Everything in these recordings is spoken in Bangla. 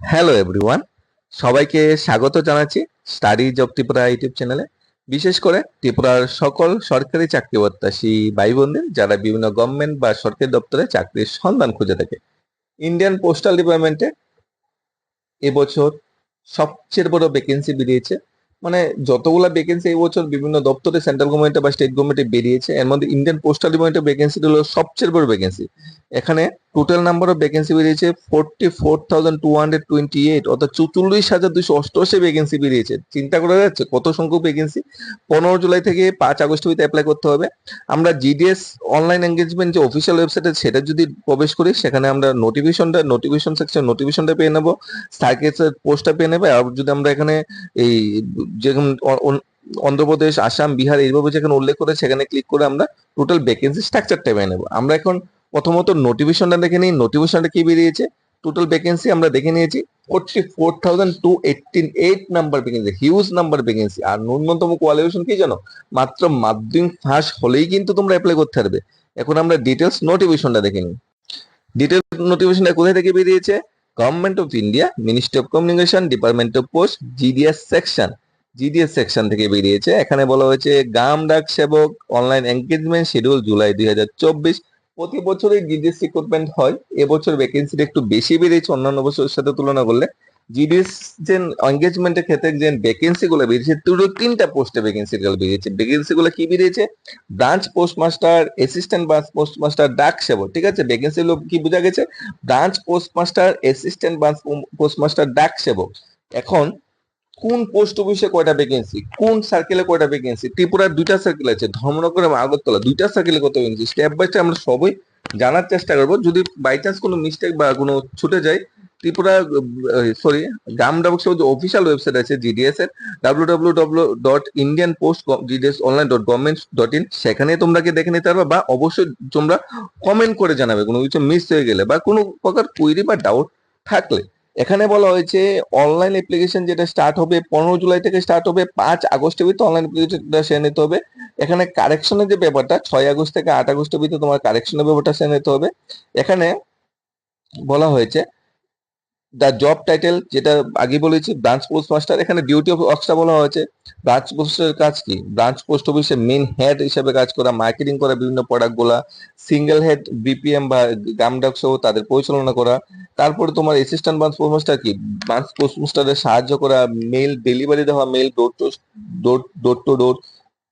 হ্যালো এভরিওয়ান সবাইকে স্বাগত জানাচ্ছি স্টাডি জব ত্রিপুরা ইউটিউব চ্যানেলে বিশেষ করে ত্রিপুরার সকল সরকারি চাকরি প্রত্যাশী ভাই বোনদের যারা বিভিন্ন গভর্নমেন্ট বা সরকারি দপ্তরে চাকরির সন্ধান খুঁজে থাকে। ইন্ডিয়ান পোস্টাল ডিপার্টমেন্টে এবছর সবচেয়ে বড় ভ্যাকেন্সি বেরিয়েছে। মানে যতগুলা ভ্যাকেন্সি এই বছর বিভিন্ন দপ্তরে সেন্ট্রাল গভর্নমেন্টে বা স্টেট গভর্নমেন্টে বেরিয়েছে, এর মধ্যে ইন্ডিয়ান পোস্টাল ডিপার্টমেন্টের ভ্যাকেন্সি হলো সবচেয়ে বড় ভ্যাকেন্সি এখানে টোটাল নাম্বার অফ ভ্যাকেন্সি বেরিয়েছে forty four thousand two hundred twenty eight অর্থাৎ চুচল্লিশ হাজার দুশো অষ্টআশি ভ্যাকেন্সি বেরিয়েছে। চিন্তা করা যাচ্ছে কত সংখ্যক ভ্যাকেন্সি পনেরো জুলাই থেকে পাঁচ আগস্ট ভিতরে অ্যাপ্লাই করতে হবে। আমরা জিডিএস অনলাইন এঙ্গেজমেন্ট যে অফিসিয়াল ওয়েবসাইট আছে, সেটা যদি প্রবেশ করি, সেখানে আমরা নোটিফিকেশনটা নোটিফিকেশন সেকশন নোটিফিকেশনটা পেয়ে নেব। সার্কেটের পোস্টটা পেয়ে নেবে। আর যদি আমরা এখানে এই যেরকম অন্ধ্রপ্রদেশ, আসাম, বিহার এইভাবে যেখানে উল্লেখ করে সেখানে ক্লিক করে আমরা টোটাল ভ্যাকেন্সি স্ট্রাকচারটা পেয়ে নেব। আমরা এখন প্রথমত নোটিফিকেশনটা দেখে নিই নোটিফিকেশনটা কি বেরিয়েছে? টোটাল ভ্যাকেন্সি আমরা দেখে নিয়েছি। Forty four thousand two eighteen eight number vacancy huge number vacancy আর ন্যূনতম কোয়ালিফিকেশন কি জানো? মাত্র মাধ্যমিক ফাঁস হলেই কিন্তু তোমরা অ্যাপ্লাই করতে পারবে। এখন আমরা ডিটেলস নোটিফিকেশনটা দেখে নিই। ডিটেলস নোটিফিকেশনটা কোথায় থেকে বেরিয়েছে? Government of India ministry of communication department of post GDS section GDS section থেকে বেরিয়েছে। এখানে বলা হয়েছে গাম ডাক সেবক অনলাইন এনগেজমেন্ট শিডিউল জুলাই দুই হাজার চব্বিশ। প্রতি বছরই জিডিএস রিক্রুটমেন্ট হয়। এবছর ভ্যাকেন্সিটা একটু বেশি বেরিয়েছে অন্যান্য বছরের সাথে তুলনা করলে। জিডিএস যে এনগেজমেন্টের ক্ষেত্রে যে ভ্যাকেন্সি গুলো বেরিয়েছে দুটো তিনটা পোস্টে ভ্যাকেন্সি গুলো বেরিয়েছে ভ্যাকেন্সি গুলো কি বেরিয়েছে branch postmaster assistant branch postmaster Dak Sevak, ঠিক আছে? ভ্যাকেন্সি গুলো কি বোঝা গেছে? Branch postmaster assistant branch postmaster Dak Sevak. এখন কোন পোস্ট অফিসে কয়টা ভ্যাকেন্সি কোন সার্কেলে কয়টা ভ্যাকেন্সি ত্রিপুরার দুইটা সার্কেল আছে, ধর্মনগর এবং আগরতলা। দুইটা সার্কেলে কত ভ্যাকেন্সি স্টেপ বাই স্টেপ আমরা সবই জানার চেষ্টা করব। যদি বাই চান্স কোনো মিস্টেক বা কোনো ছুটে যায়, ত্রিপুরা সরি গ্রাম ডাবক যে অফিসিয়াল ওয়েবসাইট আছে জিডিএস এর W W W dot Indian post GDS online dot government dot in সেখানে তোমরা কি দেখে নিতে পারবে বা অবশ্যই তোমরা কমেন্ট করে জানাবে। কোনো কিছু মিস হয়ে গেলে বা কোনো প্রকার কুইরি বা ডাউট থাকলে। এখানে বলা হয়েছে অনলাইন অ্যাপ্লিকেশন যেটা স্টার্ট হবে পনেরো জুলাই থেকে স্টার্ট হবে পাঁচ আগস্টের ভিতরে অনলাইন অ্যাপ্লিকেশনটা সেরে নিতে হবে। এখানে কারেকশনের যে ব্যাপারটা, ছয় আগস্ট থেকে আট আগস্টের ভিতরে তোমার কারেকশনের ব্যাপারটা সেরে নিতে হবে। এখানে বলা হয়েছে দ্য জব টাইটেল যেটা আগে বলেছি ব্রাঞ্চ পোস্ট মাস্টার এখানে ডিউটি অফ ওয়ার্কসটা বলা হয়েছে। ব্রাঞ্চ পোস্টের কাজ কি? ব্রাঞ্চ পোস্ট অফিসে মেন হেড হিসেবে কাজ করা মার্কেটিং করা, বিভিন্ন প্রোডাক্টগুলা সিঙ্গেল হেড বিপিএম বা গ্রাম ডাক সহ তাদের পরিচালনা করা। তারপরে তোমার অ্যাসিস্ট্যান্ট ব্রাঞ্চ পোস্ট মাস্টার কি? ব্রাঞ্চ পোস্ট মাস্টারের সাহায্য করা মেল ডেলিভারি দেওয়া mail door to door door to door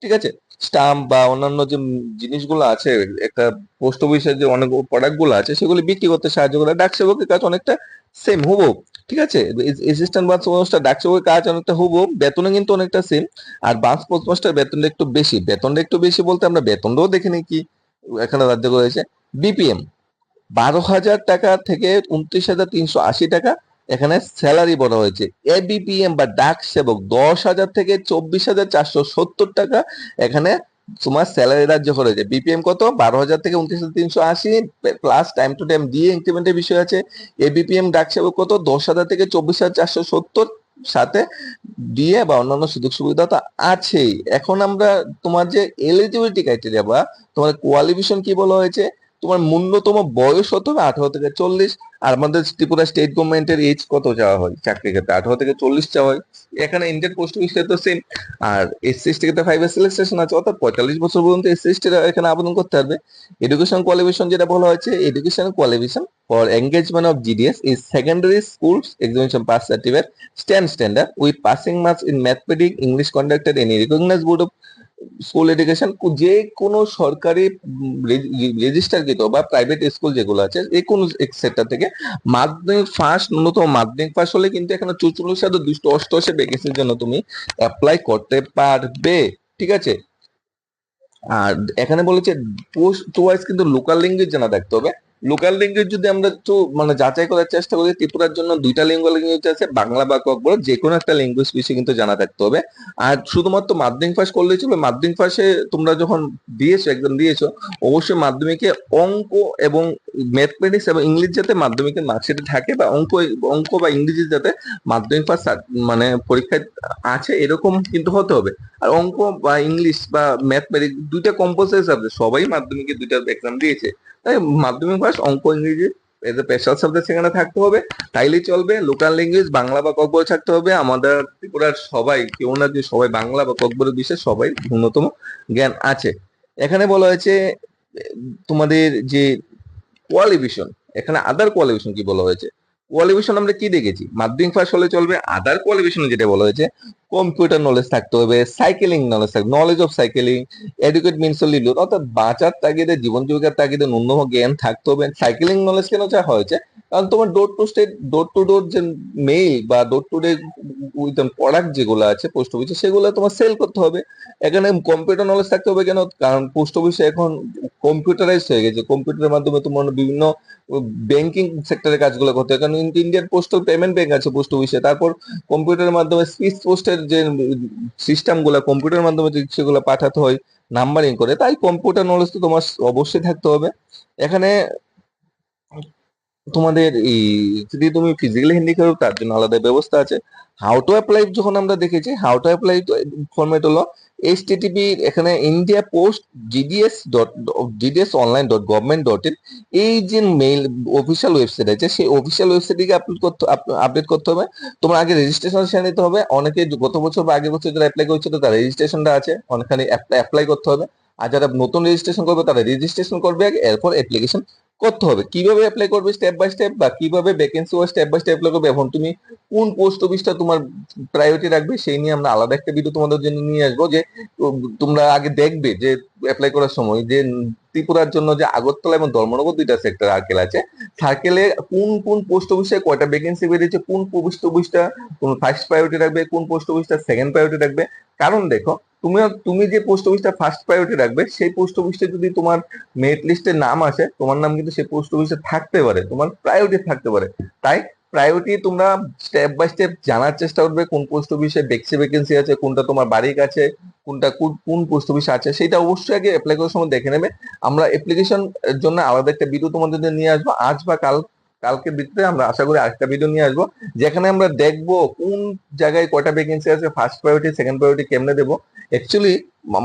ঠিক আছে? স্টাম্প বা অন্যান্য যে জিনিসগুলো আছে, একটা পোস্ট অফিসের যে অনেক প্রোডাক্টগুলো আছে, সেগুলি বিক্রি করতে সাহায্য করে। ডাক সেবকের কাজ অনেকটা সেম হুবহু, ঠিক আছে? অ্যাসিস্ট্যান্ট বাস পোস্টমাস্টার ডাক সেবকের কাজ অনেকটা হুবহু বেতনে কিন্তু অনেকটা সেম আর বাস পোস্টমাস্টার বেতনটা একটু বেশি। বেতনটা একটু বেশি বলতে আমরা বেতনটাও দেখে নিই কি এখানে রাজ্য করেছে। বিপিএম বারো হাজার টাকা থেকে উনত্রিশ হাজার তিনশো আশি টাকা এখানে স্যালারি বলা হয়েছে। এবিপিএম বা ডাক সেবক দশ হাজার থেকে চব্বিশ হাজার চারশো সত্তর টাকা এখানে তোমার স্যালারি রাজ্য করেছে বিপিএম কত? বারো হাজার থেকে উনত্রিশ হাজার তিনশো আশি প্লাস টাইম টু টাইম দিয়ে ইনক্রিমেন্টের বিষয় আছে। এবিপিএম ডাক সেবক কত? দশ হাজার থেকে চব্বিশ হাজার চারশো সত্তর সাথে দিয়ে বা অন্যান্য সুযোগ সুবিধা তো আছেই। এখন আমরা তোমার যে এলিজিবিলিটি ক্রাইটেরিয়া বা তোমার কোয়ালিফিকেশন কি বলা হয়েছে? তোমার ন্যূনতম বয়স হতে হবে? আঠারো থেকে চল্লিশ। আর আমাদের ত্রিপুরা স্টেট গভর্নমেন্টের এজ কত চাওয়া হয়? চাকরি ক্ষেত্রে আঠারো থেকে চল্লিশ চাওয়া হয়। এখানে ইন্ডিয়ান পোস্ট অফিস তো সেম আর এসসি এসটি ক্ষেত্রে ফাইভ ইয়ার সিলেকশন আছে। অর্থাৎ পঁয়তাল্লিশ বছর পর্যন্ত এসসি এসটি এখানে আবেদন করতে পারবে। এডুকেশন কোয়ালিফিকেশন যেটা বলা হয়েছে education qualification for engagement of GDS is secondary school examination pass certificate stand standard with passing marks in mathematic English conducted any recognise board of school education যে কোনো সরকারি রেজিস্টারকৃত বা প্রাইভেট স্কুল যেগুলো আছে, যে কোনো সেক্টর থেকে, মাধ্যমিক ফার্স্ট ন্যূনতম মাধ্যমিক পাস হলে কিন্তু এখানে চৌচল্লিশ হাজার দুশো অষ্টআশি ভ্যাকেন্সির জন্য তুমি অ্যাপ্লাই করতে পারবে, ঠিক আছে? আর এখানে বলেছে পোস্ট ওয়াইজ কিন্তু লোকাল ল্যাঙ্গুয়েজ জানা থাকতে হবে। লোকাল ল্যাঙ্গুয়েজ যদি আমরা একটু মানে যাচাই করার চেষ্টা করি, ত্রিপুরার জন্য দুইটা লিঙ্গুয়াল ল্যাঙ্গুয়েজ আছে, বাংলা বা ককবর যে কোনো একটা ল্যাঙ্গুয়েজ বিষয়ে কিন্তু জানা থাকতে হবে। আর শুধুমাত্র মাধ্যমিক পাস করলেই চলবে। মাধ্যমিক পাশে তোমরা যখন দিয়েছ একদম দিয়েছ, অবশ্যই মাধ্যমিকে অঙ্ক এবং ম্যাথমেটিক্স এবং ইংলিশ যাতে মাধ্যমিকের মার্কশিটে থাকে বা অঙ্ক অঙ্ক বা ইংরেজি যাতে মাধ্যমিক পাস মানে পরীক্ষায় আছে, এরকম কিন্তু হতে হবে। আর অঙ্ক বা ইংলিশ বা ম্যাথমেটিক্স দুইটা কম্পালসারি সাবজেক্ট সবাই মাধ্যমিকে দুইটা এক্সাম দিয়েছে। মাধ্যমিক পাস, অঙ্ক, ইংরেজি এদের স্পেশাল সাবজেক্ট সেখানে থাকতে হবে। তাইলে চলবে লোকাল ল্যাঙ্গুয়েজ বাংলা বা ককবর থাকতে হবে। আমাদের ত্রিপুরার সবাই কেউ না যে সবাই, বাংলা বা ককবরের বিষয়ে সবাই ন্যূনতম জ্ঞান আছে। এখানে বলা হয়েছে তোমাদের যে কোয়ালিফিকেশন এখানে আদার কোয়ালিফিকেশন কি বলা হয়েছে? কোয়ালিফিকেশন আমরা কি দেখেছি? মাধ্যমিক পাস হলে চলবে আদার কোয়ালিফিকেশন যেটা বলা হয়েছে কম্পিউটার নলেজ থাকতে হবে সাইকেলিং নলেজ থাকবে knowledge of cycling educate means lead অর্থাৎ বাঁচার তাগিদে, জীবন জীবিকার তাগিদে ন্যূনতম জ্ঞান থাকতে হবে। সাইকেলিং নলেজ কেন যা হয়েছে কারণ তোমার door to state door to door যে মেইল বা ডোর টু ডে প্রোডাক্ট যেগুলো আছে পোস্ট অফিসে সেগুলো তোমার সেল করতে হবে। এখানে কম্পিউটার নলেজ থাকতে হবে কেন? কারণ পোস্ট অফিসে এখন কম্পিউটারাইজ হয়ে গেছে। কম্পিউটারের মাধ্যমে তোমার বিভিন্ন ব্যাংকিং সেক্টরের কাজগুলো করতে হয় কারণ ইন্ডিয়ান পোস্টাল পেমেন্ট ব্যাংক আছে পোস্ট অফিসে তারপর কম্পিউটারের মাধ্যমে স্পিচ পোস্টের যে সিস্টেমগুলা কম্পিউটারের মাধ্যমে সেগুলো পাঠাতে হয় নাম্বারিং করে, তাই কম্পিউটার নলেজ তো তোমার অবশ্যই থাকতে হবে। এখানে তোমাদের যদি তুমি ফিজিক্যালি করো তার জন্য আলাদা ব্যবস্থা আছে। হাউ টু অ্যাপ্লাই যখন আমরা দেখেছি হাউ টু অ্যাপ্লাই ফরম্যাট হলো এইচটিটিপি এখানে India post GDS dot GDS online dot government dot in এই যে মেইল অফিসিয়াল ওয়েবসাইট আছে, সেই অফিসিয়াল ওয়েবসাইটকে আপলোড করতে আপডেট করতে হবে। তোমার আগে রেজিস্ট্রেশন সেরে নিতে হবে। অনেকে গত বছর বা আগের বছর যারা অ্যাপ্লাই করেছিল, তার রেজিস্ট্রেশনটা আছে। অনেকখানি অ্যাপ্লাই করতে হবে। আর যারা নতুন রেজিস্ট্রেশন করবে, তারা রেজিস্ট্রেশন করবে আগে। এরপর অ্যাপ্লিকেশন করতে হবে। কীভাবে অ্যাপ্লাই করবে স্টেপ বাই স্টেপ বা কীভাবে vacancy wise step by step apply করবে এখন তুমি কোন পোস্ট অফিসটা তোমার প্রায়োরিটি রাখবে সেই নিয়ে আমরা আলাদা একটা ভিডিও তোমাদের জন্য নিয়ে আসব যে তোমরা আগে দেখবে যে অ্যাপ্লাই করার সময় যে ত্রিপুরার জন্য যে আগরতলা এবং ধর্মনগর দুইটা সেক্টর সার্কেল আছে। সার্কেলে কোন কোন পোস্ট অফিসে কয়টা ভ্যাকেন্সি বেরিয়েছে, কোন পোস্ট অফিসটা কোন ফার্স্ট প্রায়োরিটি রাখবে, কোন পোস্ট অফিসটা সেকেন্ড প্রায়োরিটি রাখবে। কারণ দেখো, তুমি তুমি যে পোস্ট অফিসটা ফার্স্ট প্রায়োরিটি রাখবে, সেই পোস্ট অফিসে যদি তোমার মেরিট লিস্টে নাম আসে, তোমার নাম কিন্তু সেই পোস্ট অফিসে থাকতে পারে, তোমার প্রায়োরিটি থাকতে পারে। তাই প্রায়োরিটি তোমরা স্টেপ বাই স্টেপ জানার চেষ্টা করবে, কোন পোস্ট অফিসে ডেক্সি ভ্যাকেন্সি আছে, কোনটা তোমার বাড়ির কাছে, কোনটা কোন- পোস্ট অফিস আছে, সেটা অবশ্যই আগে অ্যাপ্লাই করার সময় দেখে নেবে। আমরা অ্যাপ্লিকেশন জন্য আলাদা একটা ভিডিও তোমাদের নিয়ে আসব। আজ বা কাল কালকের ভিতরে আমরা আশা করি আরেকটা ভিডিও নিয়ে আসব, যেখানে আমরা দেখব কোন জায়গায় কয়টা ভ্যাকেন্সি আছে ফার্স্ট প্রায়োরিটি সেকেন্ড প্রায়োরিটি কেমনে দেবো। অ্যাকচুয়ালি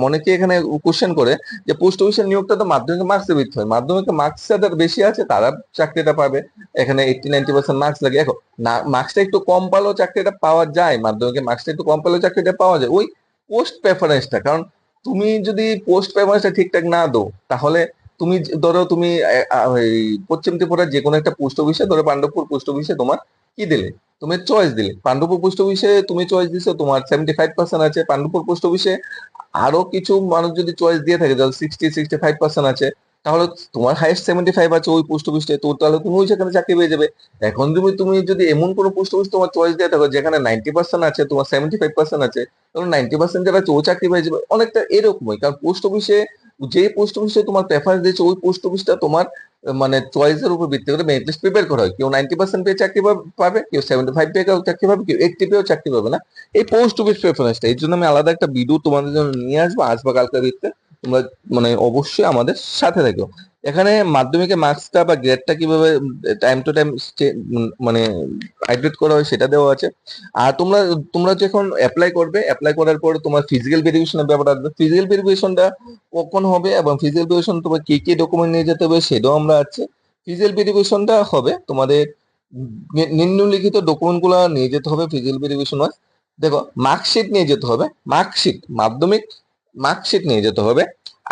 অনেকে এখানে কোশ্চেন করে যে পোস্ট অফিসের নিয়োগটা তো মাধ্যমিক মার্কসে ভিত্তি হয়। মাধ্যমিক মার্কস যাদের বেশি আছে, তারা চাকরিটা পাবে। এখানে এইটটি নাইনটি পার্সেন্ট মার্কস লাগে। এখন না মার্কসটা একটু কম পালেও চাকরিটা পাওয়া যায়। মাধ্যমিকে মার্কসটা একটু কম পেলেও চাকরিটা পাওয়া যায়। ওই পোস্ট প্রেফারেন্সটা কারণ তুমি যদি পোস্ট প্রেফারেন্সটা ঠিকঠাক না দো তাহলে তুমি ধরো তুমি পশ্চিম ত্রিপুরার যে কোনো একটা পোস্ট অফিসে ধরো পাণ্ডবপুর পোস্ট অফিসে তোমার কি দিলে? তুমি চয়েস দিলে। পাণ্ডবপুর পোস্ট অফিসে তুমি চয়েস দিছো, তোমার সেভেন্টি ফাইভ পার্সেন্ট আছে পাণ্ডবপুর পোস্ট অফিসে আরও কিছু মানুষ যদি চয়েস দিয়ে থাকে যাদের সিক্সটি সিক্সটি ফাইভ পার্সেন্ট আছে। তাহলে তোমার হাইস্ট সেভেন্টি ফাইভ আছে ওই পোস্ট অফিসটায় তো তাহলে তুমি ওই সেখানে চাকরি পেয়ে যাবে। এখন তুমি তুমি যদি এমন কোনো পোস্ট অফিস তোমার চয়েস দিয়ে থাকো, যেখানে নাইনটি পার্সেন্ট আছে, তোমার সেভেন্টি ফাইভ পার্সেন্ট আছে তখন নাইনটি পার্সেন্ট যারা ও চাকরি পেয়ে যাবে। অনেকটা এরকমই, কারণ পোস্ট অফিসে যে পোস্ট অফিসে তোমার প্রেফারেন্স দিয়েছে, ওই পোস্ট অফিসটা তোমার মানে চয়েসের উপর ভিত্তি করে মেরিট লিস্ট প্রিপেয়ার করা হয়। কেউ নাইনটি পার্সেন্ট পেয়ে চাকরি পাবে- কেউ সেভেন্টি ফাইভ পেয়ে চাকরি পাবে, কেউ এইটটি পেয়েও চাকরি পাবে না। এই পোস্ট অফিস প্রেফারেন্সটা এই জন্য আমি আলাদা একটা ভিডিও তোমাদের জন্য নিয়ে আসব আজ বা কালকের ভিত্তিতে। তোমরা মানে অবশ্যই আমাদের সাথে থাকো। এখানে মাধ্যমিকে মার্কসটা বা গ্রেডটা কীভাবে টাইম টু টাইম মানে আপডেট করা হয় সেটা দেওয়া আছে। আর তোমরা তোমরা যখন অ্যাপ্লাই করবে অ্যাপ্লাই করার পর তোমার ফিজিক্যাল ভেরিফিকেশনের ব্যাপার আসবে। ফিজিক্যাল ভেরিফিকেশনটা কখন হবে এবং ফিজিক্যাল ভেরিফিকেশন তোমার কি কি ডকুমেন্ট নিয়ে যেতে হবে সেটাও আমরা আছে। ফিজিক্যাল ভেরিফিকেশনটা হবে তোমাদের নিম্নলিখিত ডকুমেন্টগুলো নিয়ে যেতে হবে ফিজিক্যাল ভেরিফিকেশন দেখো মার্কশিট নিয়ে যেতে হবে। মার্কশিট মাধ্যমিক মার্কশিট নিয়ে যেতে হবে।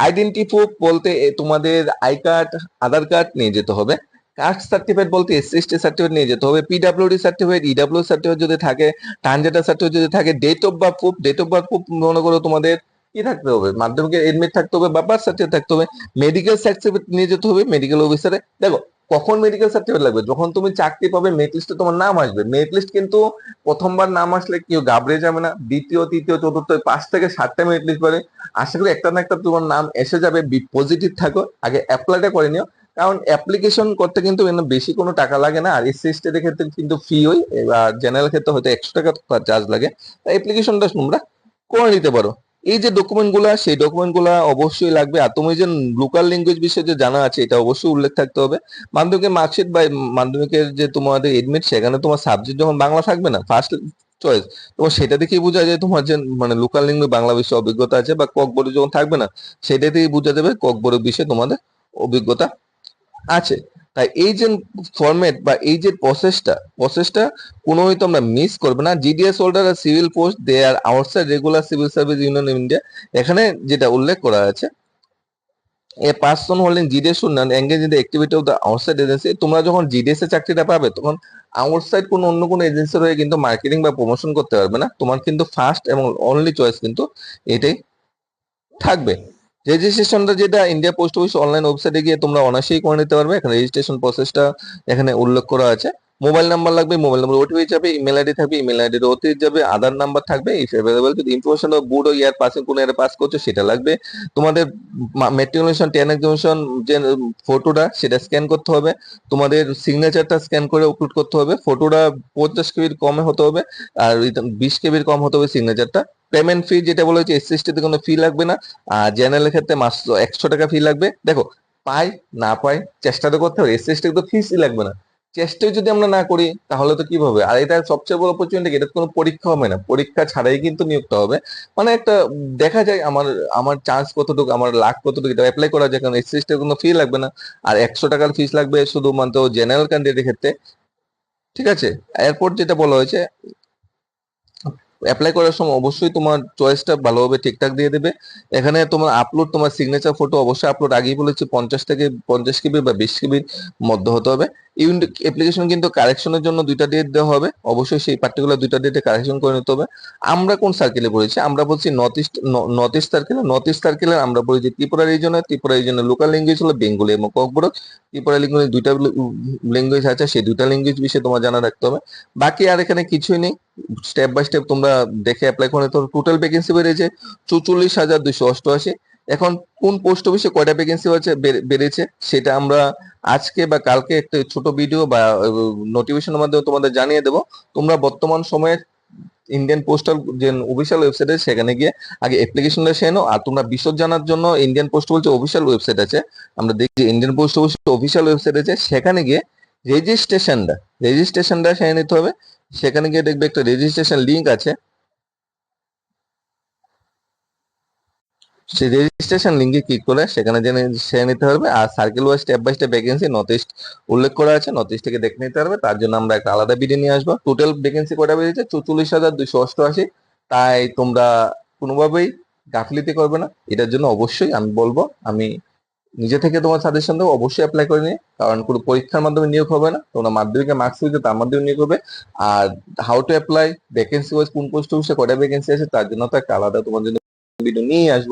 আইডেন্টি প্রুফ বলতে তোমাদের আই কার্ড আধার কার্ড নিয়ে যেতে হবে। কাস্ট সার্টিফিকেট বলতে এসএসটি এসটি সার্টিফিকেট নিয়ে যেতে হবে। পিডাব্লিউডি সার্টিফিকেট ইডাব্লিউ সার্টিফিকেট যদি থাকে ট্রানজেটার সার্টিফিকেট যদি থাকে date of birth proof date of birth proof মনে করো তোমাদের কি থাকতে হবে? মাধ্যমিকে এডমিট থাকতে হবে বা বার্থ সার্টিফিকেট থাকতে হবে মেডিকেল সার্টিফিকেট নিয়ে যেতে হবে মেডিকেল অফিসারে দেখো, কখন মেডিকেল সার্টিফিকেট লাগবে? যখন তুমি চাকরি পাবে মেরিট লিস্টে তোমার নাম আসবে। মেরিট লিস্ট কিন্তু প্রথমবার নাম আসলে কেউ গাবড়ে যাবে না। দ্বিতীয়, তৃতীয়, চতুর্থ পাঁচ থেকে সাতটা মেরিট লিস্ট পাবে। আশা করি একটা না একটা তোমার নাম এসে যাবে। পজিটিভ থাকো। আগে অ্যাপ্লাইটা করে নিও। কারণ অ্যাপ্লিকেশন করতে কিন্তু বেশি কোনো টাকা লাগে না। আর এসসি এর ক্ষেত্রে কিন্তু ফি এবার জেনারেল ক্ষেত্রে হয়তো একশো টাকা চার্জ লাগে। তাই অ্যাপ্লিকেশনটা তোমরা করে নিতে পারো। এই যে ডকুমেন্টগুলা, সেই ডকুমেন্টগুলা অবশ্যই লাগবে। আর তুমি যে লোকাল ল্যাঙ্গুয়েজ বিষয়ে যে জানা আছে, এটা অবশ্যই উল্লেখ থাকতে হবে। মাধ্যমিকের মার্কশিট বা মাধ্যমিকের যে তোমাদের এডমিট সেখানে তোমার সাবজেক্ট যখন বাংলা থাকবে না ফার্স্ট চয়েস তোমার সেটা দেখেই বোঝা যায় তোমার যে মানে লোকাল ল্যাঙ্গুয়েজ বাংলা বিষয়ে অভিজ্ঞতা আছে বা ককবরে যখন থাকবে না সেটা থেকেই বোঝা যাবে ককবরের বিষয়ে তোমাদের অভিজ্ঞতা আছে। তাই এই যে ফরম্যাট বা এই যে প্রসেসটা প্রসেসটা কোনোই তোমরা মিস করবে না। GDS holder R civil post they are outside regular civil service union India এখানে যেটা উল্লেখ করা আছে a person holding GDS not engage in the activity of the outside agency তোমরা যখন জিডিএস এর চাকরিটা পাবে, তখন আউটসাইড কোনো অন্য কোনো এজেন্সির হয়ে কিন্তু মার্কেটিং বা প্রমোশন করতে পারবে না। তোমার কিন্তু ফার্স্ট এবং অনলি চয়েস কিন্তু এটাই থাকবে। রেজিস্ট্রেশনটা যেটা ইন্ডিয়া পোস্ট অফিস অনলাইন ওয়েবসাইটে গিয়ে তোমরা অনায়াসেই করে নিতে পারবে। এখানে রেজিস্ট্রেশন প্রসেসটা এখানে উল্লেখ করা আছে। মোবাইল নাম্বার লাগবে, মোবাইল নাম্বার ওটিপি যাবে ইমেল আইডি থাকবে ইমেল আইডির ওটিপি যাবে, আধার নাম্বার থাকবে ইফ অ্যাভেলেবল যদি ইনফরমেশন বুড ও ইয়ার পাসিং কোন ইয়ারে পাস করছ, সেটা লাগবে। তোমাদের মেট্রিকুলেশন টেন এক্সামিনেশন যে ফটোটা সেটা স্ক্যান করতে হবে। তোমাদের সিগনেচারটা স্ক্যান করে আপলোড করতে হবে। ফটোটা পঞ্চাশ কেবির কমে হতে হবে, আর বিশ কেবির কম হতে হবে সিগনেচারটা পেমেন্ট ফি যেটা বলা হয়েছে এসসি এসটিতে কোনো ফি লাগবে না, আর জেনারেলের ক্ষেত্রে মাত্র একশো টাকা ফি লাগবে। দেখো, পাই, না পাই, চেষ্টা তো করতে হবে এসসি এসটি তো ফিসই লাগবে না। চেষ্টাই যদি আমরা না করি, তাহলে তো কি হবে আর এটা সবচেয়ে বড় অপরচুনিটি এটা কোনো পরীক্ষা হবে না। পরীক্ষা ছাড়াই কিন্তু নিয়োগটা হবে। মানে একটা দেখা যায় আমার আমার চান্স কতটুকু, আমার লাখ কতটুকু, এটা অ্যাপ্লাই করা যায়। কারণ এসসি এসটির কোনো ফি লাগবে না। আর একশো টাকার ফিস লাগবে শুধুমাত্র জেনারেল ক্যান্ডিডেটের ক্ষেত্রে। ঠিক আছে? এরপর যেটা বলা হয়েছে অ্যাপ্লাই করার সময় অবশ্যই তোমার চয়েসটা ভালোভাবে ঠিকঠাক দিয়ে দেবে। এখানে তোমার আপলোড তোমার সিগনেচার ফটো অবশ্যই আপলোড আগেই বলেছি, পঞ্চাশ থেকে পঞ্চাশ কেবি বা বিশ কেবির মধ্যে হতে হবে। ইউনিট অ্যাপ্লিকেশন কিন্তু কারেকশনের জন্য দুইটা ডেট দেওয়া হবে। অবশ্যই সেই পার্টিকুলার দুইটা ডেটে কারেকশন করে নিতে হবে। আমরা কোন সার্কেলে পড়েছি? আমরা বলছি নর্থ ইস্ট নর্থ ইস্ট সার্কেলে নর্থ ইস্ট সার্কেলে আমরা পড়েছি ত্রিপুরা রিজনে ত্রিপুরা রিজনে লোকাল ল্যাঙ্গুয়েজ হলো বেঙ্গলি এবং ককবরক ত্রিপুরা ল্যাঙ্গুয়েজ দুইটা ল্যাঙ্গুয়েজ আছে, সেই দুইটা ল্যাঙ্গুয়েজ বিষয়ে তোমার জানা রাখতে হবে। বাকি আর এখানে কিছুই নেই। স্টেপ বাই স্টেপ তোমরা দেখে অ্যাপ্লাই করে তো টোটাল ভ্যাকেন্সি বেড়েছে চৌচল্লিশ হাজার দুইশো অষ্টআশি। এখন কোন পোস্ট অফিসে কয়টা ভ্যাকেন্সি হচ্ছে বেড়েছে? সেটা আমরা আজকে বা কালকে একটা ছোট ভিডিও বা নোটিফিকেশনের মাধ্যমে তোমাদের জানিয়ে দেবো। তোমরা বর্তমান সময়ে ইন্ডিয়ান পোস্টাল যে অফিসিয়াল ওয়েবসাইট আছে, সেখানে গিয়ে আগে অ্যাপ্লিকেশনটা সেরে নাও আর তোমরা বিশদ জানার জন্য ইন্ডিয়ান পোস্ট বলছে অফিসিয়াল ওয়েবসাইট আছে। আমরা দেখি Indian post office official website আছে। সেখানে গিয়ে রেজিস্ট্রেশনটা রেজিস্ট্রেশনটা সেরে নিতে হবে। সেখানে গিয়ে দেখবে একটা রেজিস্ট্রেশন লিংক আছে। সেই রেজিস্ট্রেশন লিঙ্কে ক্লিক করে সেখানে জেনে সেরে নিতে হবে আর circle wise step by step vacancy north east উল্লেখ করা আছে নর্থ ইস্ট থেকে দেখে নিতে হবে তার জন্য আমরা একটা আলাদা ভিডিও নিয়ে আসব। টোটাল ভ্যাকেন্সি কটা বেরিয়েছে? চৌচল্লিশ হাজার দুইশো অষ্টআশি। তাই তোমরা কোনোভাবেই গাফলিতে করবে না। এটার জন্য অবশ্যই আমি বলব, আমি নিজে থেকে তোমার সাজেশন দেবো, অবশ্যই অ্যাপ্লাই করে নিয়ে। কারণ কোনো পরীক্ষার মাধ্যমে নিয়োগ হবে না। তোমরা মাধ্যমিকে মার্কস হয়েছে তার মাধ্যমে নিয়োগ হবে। আর how to apply vacancy wise কোন পোস্ট অফিসে কটা ভ্যাকেন্সি আছে, তার জন্য তো একটা আলাদা তোমার জন্য ভিডিও নিয়ে আসব।